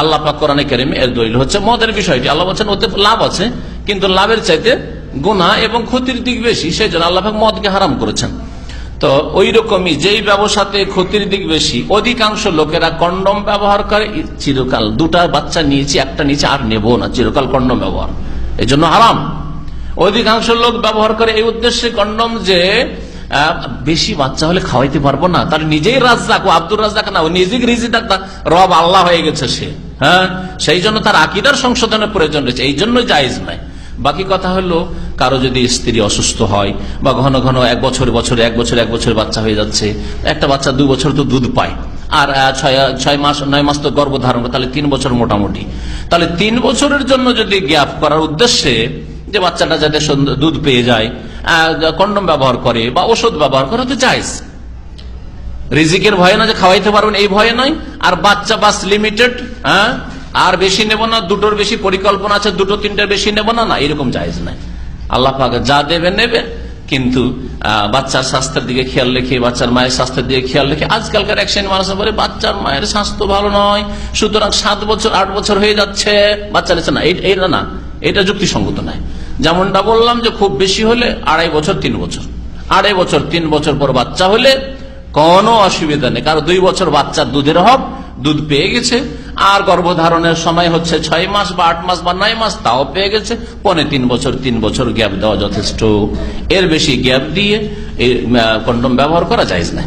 আল্লাহ পাক এর দলিল হচ্ছে মদের বিষয়টি। আল্লাহ বলছেন, ওতে লাভ আছে, কিন্তু লাভের চাইতে গুণা এবং ক্ষতির দিক বেশি সেই জন্য আল্লাহ পাক মদকে হারাম করেছেন। তো ওই রকমই যেই ব্যবসাতে ক্ষতির দিক বেশি, অধিকাংশ লোকেরা কন্ডম ব্যবহার করে। চিরকাল দুটা বাচ্চা নিয়েছি, একটা নিচে আর নেব না। চিরকাল কন্ডম ব্যবহার। এই জন্য হারাম। অধিকাংশ লোক ব্যবহার করে এই উদ্দেশ্যে কন্ডম যে বেশি বাচ্চা হলে খাওয়াইতে পারব না। তার নিজেই রাজ্জাক, ও আব্দুর রাজ্জাক না, ও নিজেই রিজি ডাক্তার রব আল্লাহ হয়ে গেছে সে। হ্যাঁ? সেই জন্য তার আকিদার সংশোধনের প্রয়োজন রয়েছে, এই জন্য জায়েজ নাই বাকি কথা হলো, কারও যদি স্ত্রী অসুস্থ হয় বা ঘন ঘন এক বছর, বছরে এক বছর এক বছর বাচ্চা হয়ে যাচ্ছে, একটা বাচ্চা দু বছর তো দুধ পায়। আর ছয় ছয় মাস, নয় মাস তো গর্ভধারণ, তাহলে তিন বছর মোটামুটি। তাহলে তিন বছরের জন্য যদি গ্যাপ করার উদ্দেশ্যে যে বাচ্চাটা যাতে দুধ পেয়ে যায় কন্ডম ব্যবহার করে বা ওষুধ ব্যবহার করে তো চাইজ রিজিকের ভয় না যে খাওয়াইতে পারবেন, এই ভয়ে নয়। আর বাচ্চা বাস লিমিটেড হ্যাঁ? আর বেশি নেব না, দুটোর বেশি পরিকল্পনা আছে, দুটো তিনটার বেশি নেব না না, এরকম জায়েজ নাই। আল্লাহ যা দেবে নেবে, কিন্তু বাচ্চার স্বাস্থ্যের দিকে খেয়াল রেখে, বাচ্চার মায়ের স্বাস্থ্যের দিকে খেয়াল রেখে, আজকালকার এক শ্রেণি মানুষ বলে বাচ্চার মায়ের স্বাস্থ্য ভালো নয়। সুতরাং সাত বছর, আট বছর হয়ে যাচ্ছে, বাচ্চা নিচ্ছে না। এইটা না। এটা যুক্তিসঙ্গত নয়। যেমনটা বললাম যে খুব বেশি হলে আড়াই বছর, তিন বছর। আড়াই বছর, তিন বছর পর বাচ্চা হলে কোনো অসুবিধা নেই। কারণ দুই বছর বাচ্চার দুধের হব দুধ পেয়ে গেছে। আর গর্ভধারণের সময় হচ্ছে ছয় মাস বা আট মাস বা নয় মাস, তাও পেয়ে গেছে। পনে তিন বছর তিন বছর গ্যাপ দেওয়া যথেষ্ট। এর বেশি গ্যাপ দিয়ে কন্ডম ব্যবহার করা যায় না।